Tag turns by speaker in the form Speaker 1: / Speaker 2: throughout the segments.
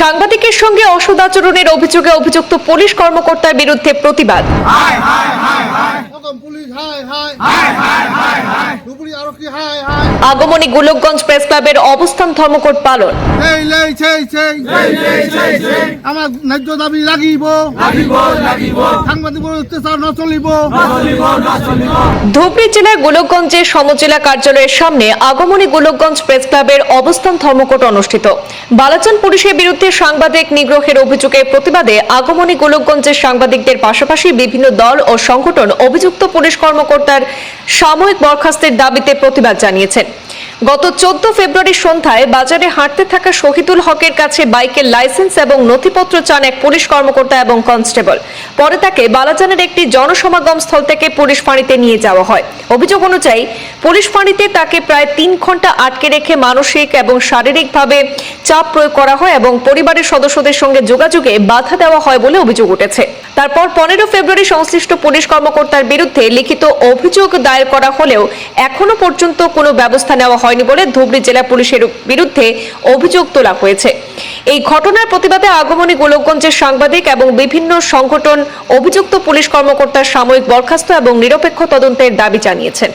Speaker 1: সাংবাদিকের সঙ্গে অসদ আচরণের অভিযোগে অভিযুক্ত পুলিশ কর্মকর্তার বিরুদ্ধে প্রতিবাদ।
Speaker 2: হাই হাই। হাই হাই হাই হাই। ধুবুরি আরক্ষী হাই হাই।
Speaker 1: আগমনী গোলকগঞ্জ প্রেস ক্লাবের অবস্থান ধর্মঘট পালন।
Speaker 2: এই লেই সেই সেই আমার ন্যায্য দাবি লাগিব। লাগিব লাগিব। সাংবাদিক অত্যাচার ন চলিব।
Speaker 1: ধুবড়ী জেলার গোলকগঞ্জের সমজেলা কার্যালয়ের সামনে আগমনী গোলকগঞ্জ প্রেস ক্লাবের অবস্থান ধর্মঘট অনুষ্ঠিত। বালাচান পুলিশের বিরুদ্ধে সাংবাদিক নিগ্রহের অভিযোগের প্রতিবাদে আগমনী গোলকগঞ্জের সাংবাদিকদের পাশাপাশি বিভিন্ন দল ও সংগঠন অভিযুক্ত পুলিশ কর্মকর্তার সাময়িক বরখাস্তের দাবিতে প্রতিবাদ জানিয়েছেন। গত চোদ্দ ফেব্রুয়ারি সন্ধ্যায় বাজারে হাঁটতে থাকা শহীদুল হকের কাছে বাইকের লাইসেন্স এবং নথিপত্র চান এক পুলিশ কর্মকর্তা এবং কনস্টেবল। পরে তাকে বালাজানের একটি জনসমাগম স্থল থেকে পুলিশ ফাঁড়িতে নিয়ে যাওয়া হয়। অভিযোগ অনুযায়ী, পুলিশ ফাঁড়িতে তাকে প্রায় তিন ঘণ্টা আটকে রেখে মানসিক এবং শারীরিকভাবে চাপ প্রয়োগ করা হয় এবং পরিবারের সদস্যদের সঙ্গে যোগাযোগে বাধা দেওয়া হয় বলে অভিযোগ উঠেছে। তারপর পনেরো ফেব্রুয়ারি সংশ্লিষ্ট পুলিশ কর্মকর্তার বিরুদ্ধে লিখিত অভিযোগ দায়ের করা হলেও এখনও পর্যন্ত কোনো ব্যবস্থা নেওয়া হয়নি বলে ধুবড়ী জেলা পুলিশের বিরুদ্ধে অভিযোগ তোলা হয়েছে। এই ঘটনার প্রতিবাদে আগমনী গোলকগঞ্জের সাংবাদিক এবং বিভিন্ন সংগঠন, অভিযুক্ত পুলিশ কর্মকর্তার সাময়িক বরখাস্ত এবং নিরপেক্ষ তদন্তের দাবি জানিয়েছেন।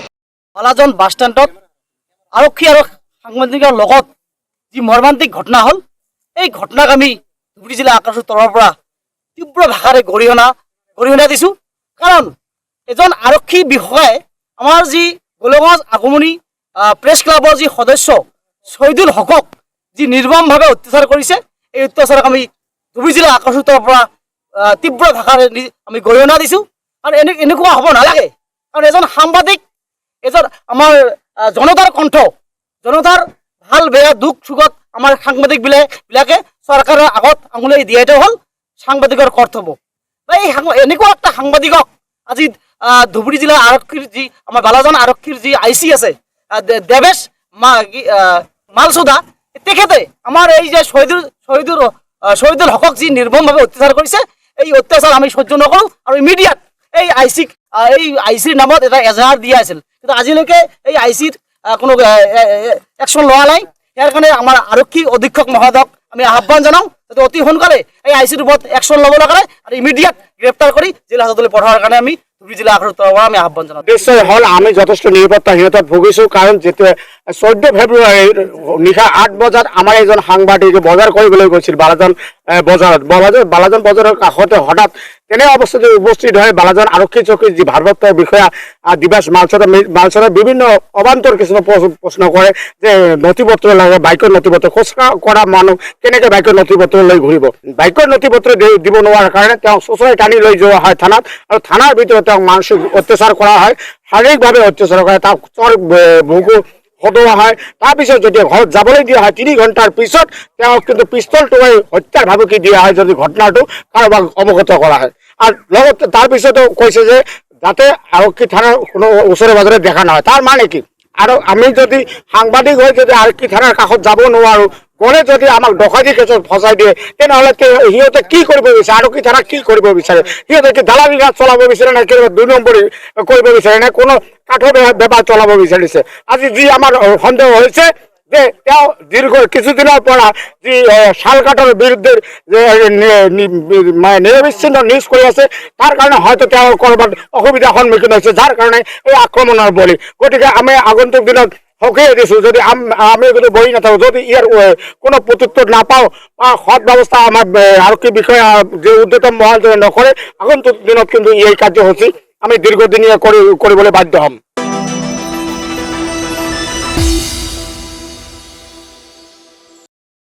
Speaker 3: বালাজন বাছ ষ্টেণ্ডত আৰক্ষী আৰু সাংবাদিকৰ লগত যি মৰ্মান্তিক ঘটনা হ'ল, এই ঘটনাক আমি ধুবুৰী জিলা আকাশৰ তৰফৰ পৰা তীব্ৰ ভাষাৰে গৰিহণা গৰিহণা দিছোঁ। কাৰণ এজন আৰক্ষী বিষয়াই আমাৰ যি গোলগঞ্জ আগমনী প্ৰেছ ক্লাবৰ যি সদস্য শহীদুল হকক যি নিৰ্মমভাৱে অত্যাচাৰ কৰিছে, এই অত্যাচাৰক আমি ধুবুৰী জিলা আকাশৰ তৰফৰ পৰা তীব্ৰ ভাষাৰে আমি গৰিহণা দিছোঁ। আৰু এনে এনেকুৱা হ'ব নালাগে। কাৰণ এজন সাংবাদিক, এজন আমাৰ জনতাৰ কণ্ঠ, জনতাৰ ভালো, বেয়া, দুখ, সুখত আমাৰ সাংবাদিক বিলাকে চৰকাৰৰ আগত আঙুলি দিয়াটো হ'ল সাংবাদিকৰ কৰ্তব্য। বা এই এনেকুৱা এটা সাংবাদিকক আজি ধুবুৰী জিলা আৰক্ষীৰ যি আমাৰ বালাজান আৰক্ষীৰ যি আই চি আছে আহ, দে- দেৱেশ মা মালচোদা তেখেতে আমাৰ এই যে শহীদুল শহীদুল শহীদুল হকক যি নিৰ্মমভাৱে অত্যাচাৰ কৰিছে এই অত্যাচাৰ আমি সহ্য নকৰোঁ আৰু ইমিডিয়েট এই আই চিক এই আই চিৰ নামত এটা এজাহাৰ দিয়া আছিল। কিন্তু আজিলৈকে এই আই চিৰ কোনো একশ্যন লোৱা নাই। ইয়াৰ কাৰণে আমাৰ আৰক্ষী অধীক্ষক মহোদয়ক আমি আহ্বান জনাওঁ অতি সোনকালে এই আই চিৰ ওপৰত একশ্যন ল'বলৈ কাৰণে আৰু ইমিডিয়েট গ্ৰেপ্তাৰ কৰি জিলা হাজতলৈ পঠোৱাৰ কাৰণে আমি জিলা আকাৰৰ পৰা আমি আহ্বান জনাওঁ
Speaker 4: নিশ্চয় হ'ল আমি যথেষ্ট নিরাপত্তাহীনতা ভুগিছোঁ কাৰণ যেতিয়া চৈধ্য ফেব্ৰুৱাৰীৰ নিশা আঠ বজাত আমাৰ এজন সাংবাদিকে বজাৰ কৰিবলৈ গৈছিল, বালাজন বজাৰত। বালাজান বালাজান বজাৰৰ কাষতে হঠাৎ তেনে অৱস্থাতে উপস্থিত হয় বালাজন আৰক্ষী চকীৰ যি ভাৰপ্ৰাপ্ত বিষয়া দিবাস মালচৰা মালচৰা বিভিন্ন অবান্তৰ কিছুমান প্ৰশ্ন- কৰে যে নথি পত্ৰ লাগে, বাইকৰ নথি পত্ৰ খোজ কৰা মানুহ কেনেকে বাইকৰ নথি পত্ৰ লৈ ঘূৰিব? বাইকৰ নথি পত্ৰ দিব নোৱাৰাৰ কাৰণে তেওঁক চোঁচৰাই টানি লৈ যোৱা হয় থানাত আৰু থানাৰ ভিতৰত তেওঁক মানসিক অত্যাচাৰ কৰা হয়। শাৰীৰিকভাৱে অত্যাচাৰ কৰা, তাক চৰ বুকু সদোৱা হয়। তাৰপিছত যদি ঘৰত যাবলৈ দিয়া হয়, তিনি ঘণ্টাৰ পিছত তেওঁক কিন্তু পিষ্টল টোৱাই হত্যাৰ ভাবুকি দিয়া হয় যদি ঘটনাটো কাৰোবাক অৱগত কৰা হয়। আৰু লগতে তাৰপিছতো কৈছে যে যাতে আৰক্ষী থানাৰ কোনো ওচৰে পাজৰে দেখা নহয় তাৰ মানে কি? আৰু আমি যদি সাংবাদিক হৈ যদি আৰক্ষী থানাৰ কাষত যাব নোৱাৰোঁ গ'লে যদি আমাক ডকাইতি কেছত ফচাই দিয়ে, তেনেহ'লে সিহতে কি কৰিব বিচাৰে? আৰক্ষী থানা কি কৰিব বিচাৰে? সিহঁতে কি দালালি ৰাজ চলাব বিচাৰে নে কিবা দুই নম্বৰী কৰিব বিচাৰে নে কোনো কাঠৰ বেপাৰ চলাব বিচাৰিছে? আজি যি আমাৰ সন্দেহ হৈছে যে তেওঁ দীৰ্ঘ কিছুদিনৰ পৰা যি এ, শাল কাঠৰ বিৰুদ্ধে যে মানে নিৰবিচ্ছিন্ন নিউজ কৰি আছে তাৰ কাৰণে হয়তো তেওঁ ক'ৰবাত অসুবিধাৰ সন্মুখীন হৈছে যাৰ কাৰণে এই আক্ৰমণৰ বলি। গতিকে আমি আগন্তুক দিনত সকীয়াই দিছোঁ যদি আমি যদি বহি নাথাকোঁ যদি ইয়াৰ কোনো প্ৰত্যুত্তৰ নাপাওঁ বা সৎ ব্যৱস্থা আমাৰ আৰক্ষী বিষয়া যে উদ্যতম মহল নকৰে আগন্তুক দিনত কিন্তু এই কাৰ্যসূচী আমি দীৰ্ঘদিনীয়া কৰি কৰিবলৈ বাধ্য হ'ম।